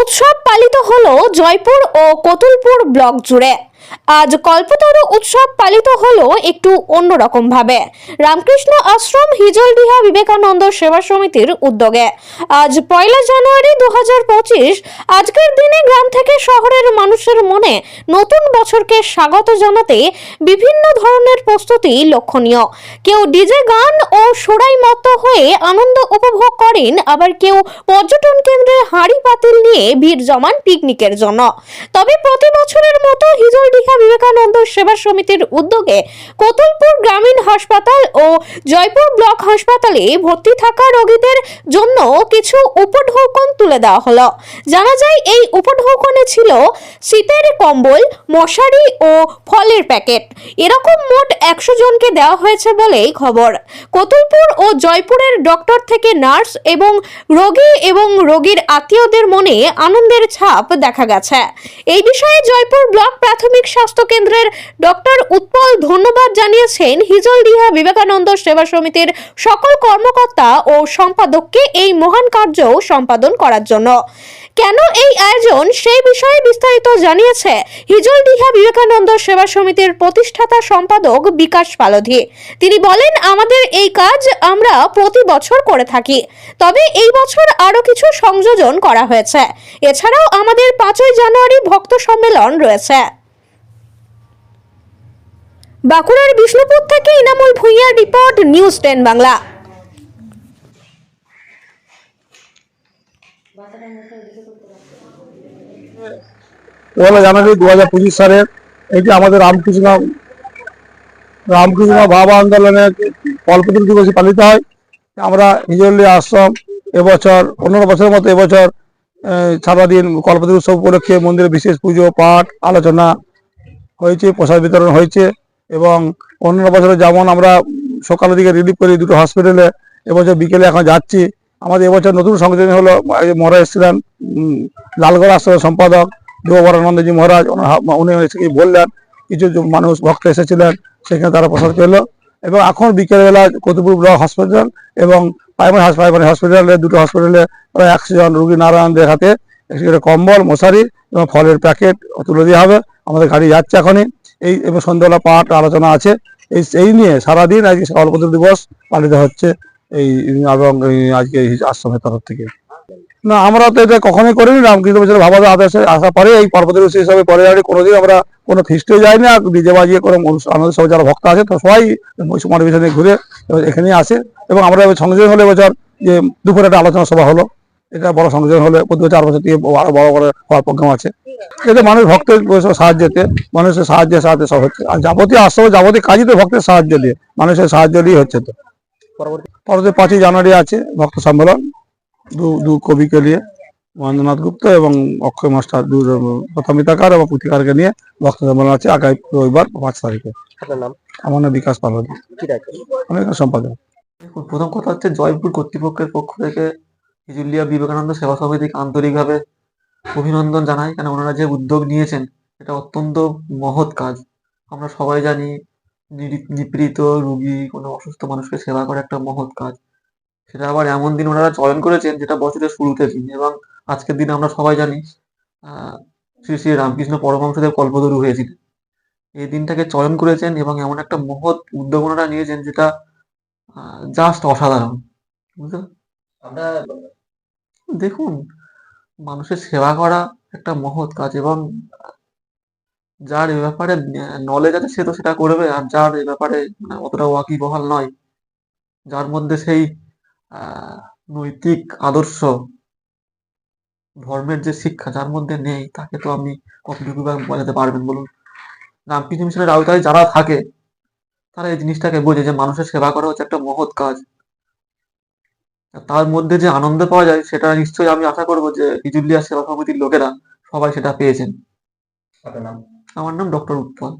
উৎসব পালিত হলো জয়পুর ও কতুলপুর ব্লক জুড়ে। আজ কল্পতরু উৎসব পালিত হলো একটু অন্যরকম ভাবে রামকৃষ্ণ আশ্রম হিজলডিহা বিবেকানন্দ সেবা সমিতির উদ্যোগে। আজ পয়লা জানুয়ারি দু আজকের দিনে গ্রাম থেকে শহরের মানুষের মনে নতুন বছরকে স্বাগত জানাতে বিভিন্ন ধরনের প্রস্তুতি লক্ষণীয়। কেউ ডিজে গান ও সোড়াই মত্ত হয়ে আনন্দ উপভোগ করেন, আবার কেউ পর্যটন কেন্দ্রে হাঁড়ি পাতিল নিয়ে ভিড় জমান পিকনিকের জন্য। তবে প্রতি বছরের মতো হিজলডিহা বিবেকানন্দ সেবা সমিতির উদ্যোগে কতুলপুর গ্রামীণ হাসপাতাল ও জয়পুর ব্লক হাসপাতালে ভর্তি থাকা রোগীদের জন্য কিছু উপঢৌকন তুলে দেওয়া হলো। জানা যায়, এই উপঢৌকনে ছিল শীতের কম্বল, মশারি ও ফলের প্যাকেট। এরকম মোট একশো জনকে দেওয়া হয়েছে বলেই খবর। কতুলপুর ও জয়পুরের ডক্টর থেকে নার্স এবং রোগী এবং রোগীর আত্মীয়দের মনে আনন্দের ছাপ দেখা গেছে। এই বিষয়ে জয়পুর ব্লক প্রাথমিক স্বাস্থ্য কেন্দ্রের ডক্টর উৎপল ধন্যবাদ জানিয়েছেন হিজলডিহা বিবেকানন্দ সেবা সমিতির সকল কর্মকর্তা ও সম্পাদককে এই মহান কার্য সম্পাদন করার জন্য। কেন এই আয়োজন? সেই বিষয়ে বিস্তারিত জানিয়েছে হিজলডিহা বিবেকানন্দ সেবা সমিতির প্রতিষ্ঠাতা সম্পাদক বিকাশ পালধি। তিনি বলেন, আমাদের এই কাজ আমরা প্রতি বছর করে থাকি। তবে এই বছর আরও কিছু সংযোজন করা হয়েছে। এছাড়াও আমাদের পাঁচই জানুয়ারি ভক্ত সম্মেলন রয়েছে। বাঁকুড়ার বিষ্ণুপুর থেকে ইনামুল ভুঁইয়ার রিপোর্ট নিউজ টেন বাংলা। জানুয়ারি দু হাজার পঁচিশ সালের এটি আমাদের রামকৃষ্ণ রামকৃষ্ণ ভাবা আন্দোলনের কল্পতরু দিবসে পালিত হয়। আমরা নিজল্লি আশ্রম এবছর, পনেরো বছরের মতো এবছর সারাদিন কল্পতরু উৎসব উপলক্ষে মন্দিরে বিশেষ পুজো, পাঠ, আলোচনা হয়েছে, প্রসাদ বিতরণ হয়েছে। এবং অন্যান্য বছরে যেমন আমরা সকালের দিকে রিলিফ করি দুটো হসপিটালে এবছর বিকেলে এখন যাচ্ছি। আমাদের এবছর নতুন সংযোজন হলো মহারাজ এসেছিলেন লালগড় আশ্রমের সম্পাদক দেবানন্দজি মহারাজ উনি এসে কি বললেন, কিছু মানুষ ভক্ত এসেছিলেন, সেখানে তারা প্রসাদ পেল। এবং এখন বিকেলবেলা কতুপুর ব্লক হসপিটাল এবং প্রাইমারি হাস, প্রাইমারি হসপিটালে দুটো হসপিটালে প্রায় একশো জন রুগী নারায়ণদের হাতে কম্বল, মশারি এবং ফলের প্যাকেট তুলে দেওয়া হবে। আমাদের গাড়ি যাচ্ছে এখনই। এই এবং সন্ধ্যাবেলা পাঠ আলোচনা আছে। এই এই নিয়ে সারাদিন আজকে কল্পতরু দিবস পালিত হচ্ছে এই এবং আজকে আশ্রমের তরফ থেকে। না, আমরা তো এটা কখনোই করিনি। রামকৃষ্ণ বছর ভাবাদের আদেশে আসা পরে। এই পর্বতের উৎসব হিসাবে পরে আর কোনোদিন আমরা কোনো ফিস্টে যাইনি। আর ডিজে বাজিয়ে কোনো আমাদের সব যারা ভক্ত আছে, তো সবাই মনোবেশনে ঘুরে এবার এখানেই আসে। এবং আমরা এবার সংযোজন হলে এবছর যে দুপুরে একটা আলোচনা সভা হলো। এটা বড় সংযোজন হলে প্রতি চার বছর থেকে আরও বড় করে হওয়ার প্রোগ্রাম আছে। এতে মানুষ ভক্তের সাহায্যতে মানুষের সাহায্যের সাহায্যে সব হচ্ছে। আর যাবতীয় আশ্রম যাবতীয় কাজই তো ভক্তের সাহায্য দিয়ে মানুষের সাহায্য দিয়ে হচ্ছে তো। পরবর্তী পাঁচই জানুয়ারি আছে ভক্ত সম্মেলন দু দু কবিকে নিয়ে মহেন্দ্রনাথ গুপ্ত এবং অক্ষয় মাস্টার দু প্রথমিতাকার এবং পুথিকারকে নিয়ে ভক্ত সম্মেলন আছে আগামী রবিবার পাঁচ তারিখে। আমার নাম বিকাশ কি আমি সম্পাদক। প্রথম কথা হচ্ছে জয়পুর কর্তৃপক্ষের পক্ষ থেকে হিজুলিয়া বিবেকানন্দ সেবা সমিতিকে আন্তরিকভাবে অভিনন্দন জানাই, কেন ওনারা যে উদ্যোগ নিয়েছেন, এটা অত্যন্ত মহৎ কাজ। আমরা সবাই জানি নিপীড়িত রুগী, কোনো অসুস্থ মানুষকে সেবা করা একটা মহৎ কাজ। সেটা আবার এমন দিন ওনারা চয়ন করেছেন, যেটা বছরের শুরুতে দিন, এবং আজকের দিনে আমরা সবাই জানি শ্রী শ্রী রামকৃষ্ণ পরমহংসদেব কল্পতরু হয়েছিলেন। এই দিনটাকে চয়ন করেছেন, এবং এমন একটা মহৎ উদ্যোগ ওনারা নিয়েছেন, যেটা জাস্ট অসাধারণ। বুঝতে আমরা দেখুন, মানুষের সেবা করা একটা মহৎ কাজ এবং যার এ ব্যাপারে নলেজ আছে সে তো সেটা করবে, আর যার এ ব্যাপারে মানে অতটা ওয়াকিবহাল নয়। যার মধ্যে সেই নৈতিক আদর্শ, ধর্মের যে শিক্ষা যার মধ্যে নেই, তাকে তো আপনি কতটুকু বোঝাতে পারবেন বলুন? রামকৃষ্ণ মিশনের আওতায় যারা থাকে, তারা এই জিনিসটাকে বোঝে যে মানুষের সেবা করা হচ্ছে একটা মহৎ কাজ। তার মধ্যে যে আনন্দ পাওয়া যায় সেটা নিশ্চয়ই আমি আশা করব যে বিজুলিয়া সেবা সমিতির লোকেরা সবাই সেটা পেয়েছেন। আমার নাম ডক্টর উৎপল।